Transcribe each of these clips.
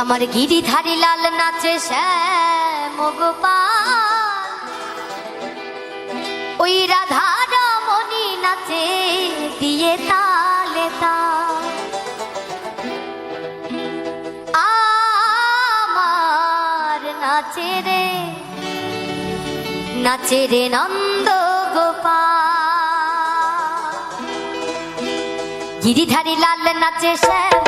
আমার গিরিধারি লাল নাচে শ্যাম গোপাল। ওই রাধা রমণী নাচে দিয়ে তালে আমার নাচে রে নাচে রে নন্দ গোপাল। গিরিধারী লাল নাচে শ্যাম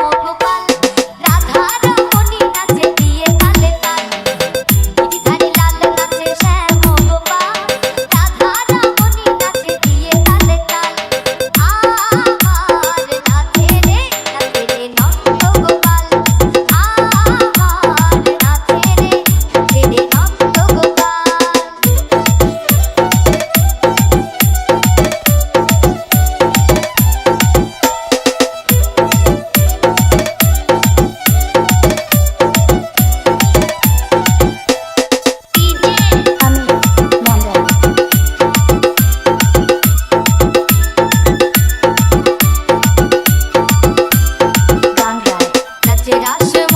রাস